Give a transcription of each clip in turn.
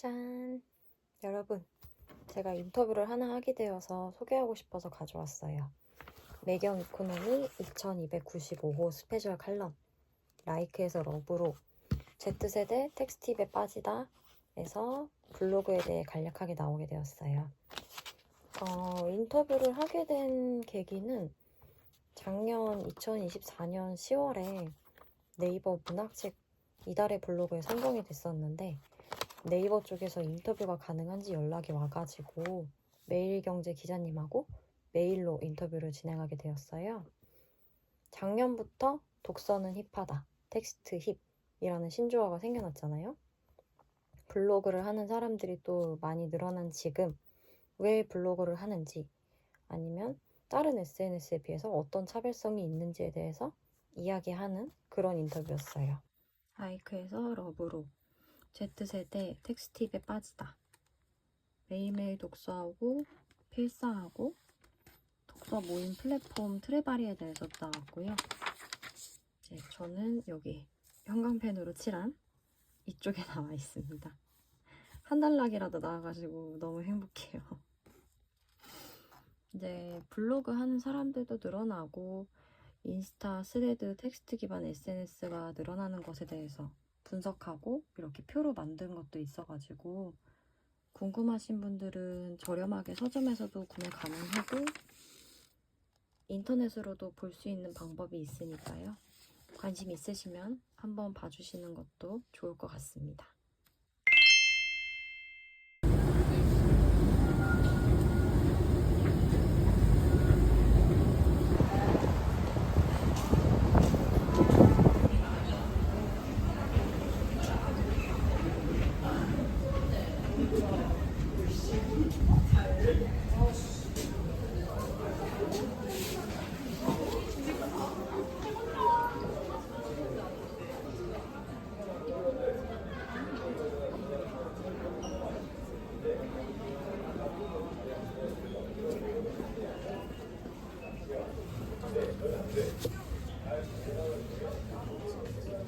짠! 여러분, 제가 인터뷰를 하나 하게 되어서 소개하고 싶어서 가져왔어요. 매경 이코노미 2295호 스페셜 칼럼 라이크에서 러브로 Z세대 텍스팁에 빠지다 에서 블로그에 대해 간략하게 나오게 되었어요. 어, 인터뷰를 하게 된 계기는 작년 2024년 10월에 네이버 문학책 이달의 블로그에 선정이 됐었는데 네이버 쪽에서 인터뷰가 가능한지 연락이 와가지고 매일경제 기자님하고 메일로 인터뷰를 진행하게 되었어요. 작년부터 독서는 힙하다, 텍스트 힙이라는 신조어가 생겨났잖아요. 블로그를 하는 사람들이 또 많이 늘어난 지금 왜 블로그를 하는지 아니면 다른 SNS에 비해서 어떤 차별성이 있는지에 대해서 이야기하는 그런 인터뷰였어요. 아이크에서 러브로 Z세대 텍스팁에 빠지다. 매일매일 독서하고 필사하고 독서 모임 플랫폼 트레바리에 대해서 나왔고요. 이제 저는 여기 형광펜으로 칠한 이쪽에 나와 있습니다. 한 달락이라도 나와가지고 너무 행복해요. 이제 블로그 하는 사람들도 늘어나고 인스타, 스레드, 텍스트 기반 SNS가 늘어나는 것에 대해서 분석하고 이렇게 표로 만든 것도 있어가지고 궁금하신 분들은 저렴하게 서점에서도 구매 가능하고 인터넷으로도 볼 수 있는 방법이 있으니까요. 관심 있으시면 한번 봐주시는 것도 좋을 것 같습니다.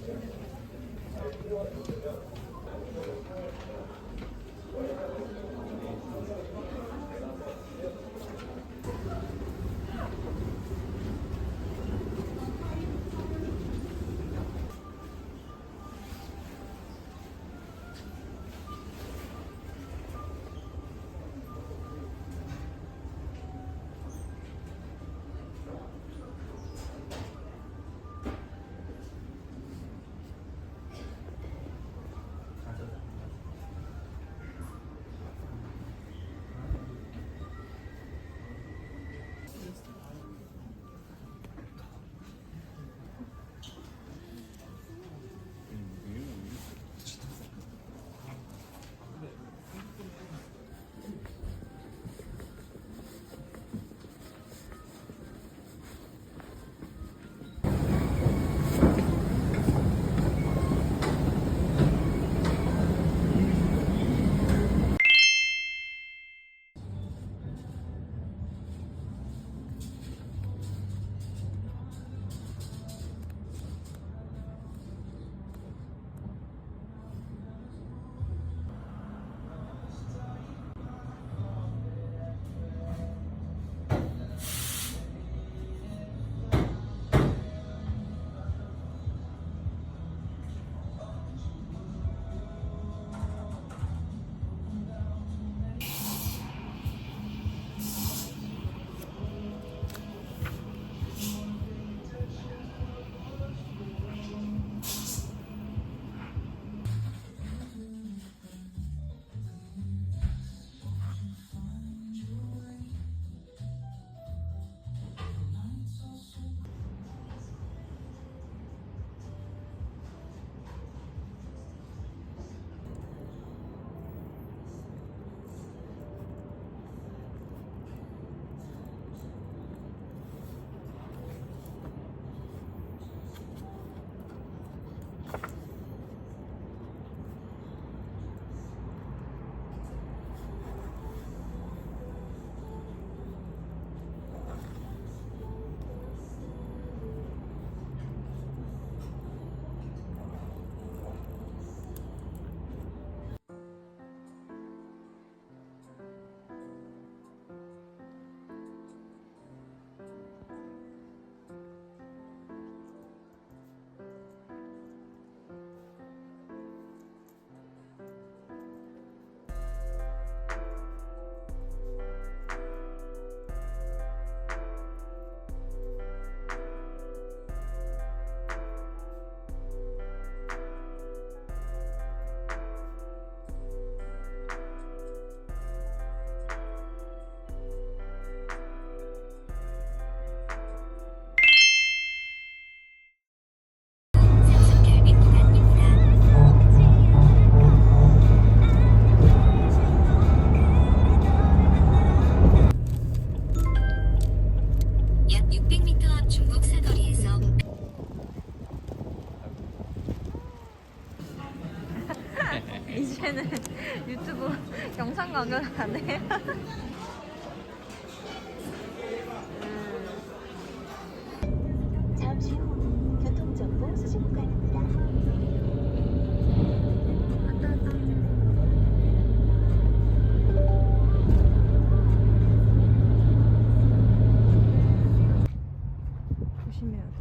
Thank you. 유튜브 영상 강연하네. 잠시 후 교통정보 수신 구간입니다. 조심해야 돼.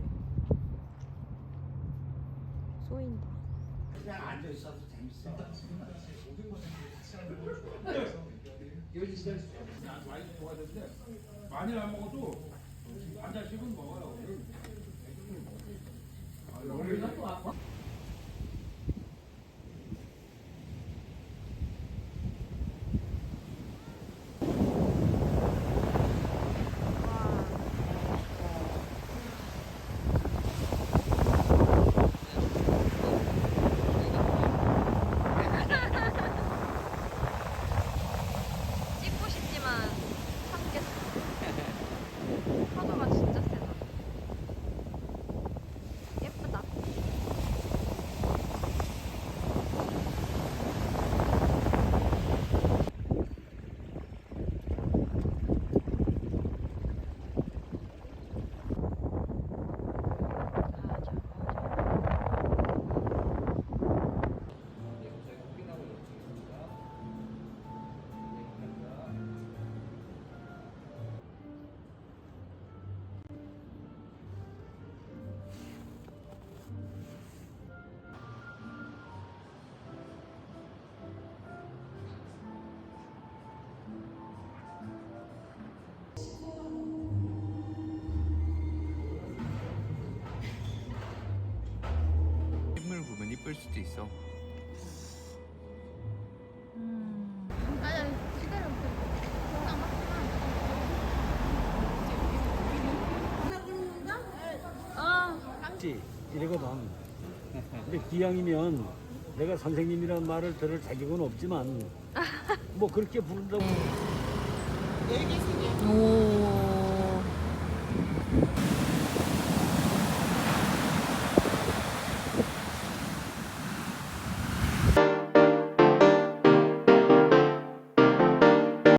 쏘인다. 그냥 앉아 있어도 재밌어. 난 많이 좋아하는데 많이 안 먹어도 한 잔씩은 먹어요. 아, 여기는 또 아파? 있어. 이러거든. 근데 기왕이면 내가 선생님이라는 말을 들을 자격은 없지만 뭐 그렇게 부른다고 오.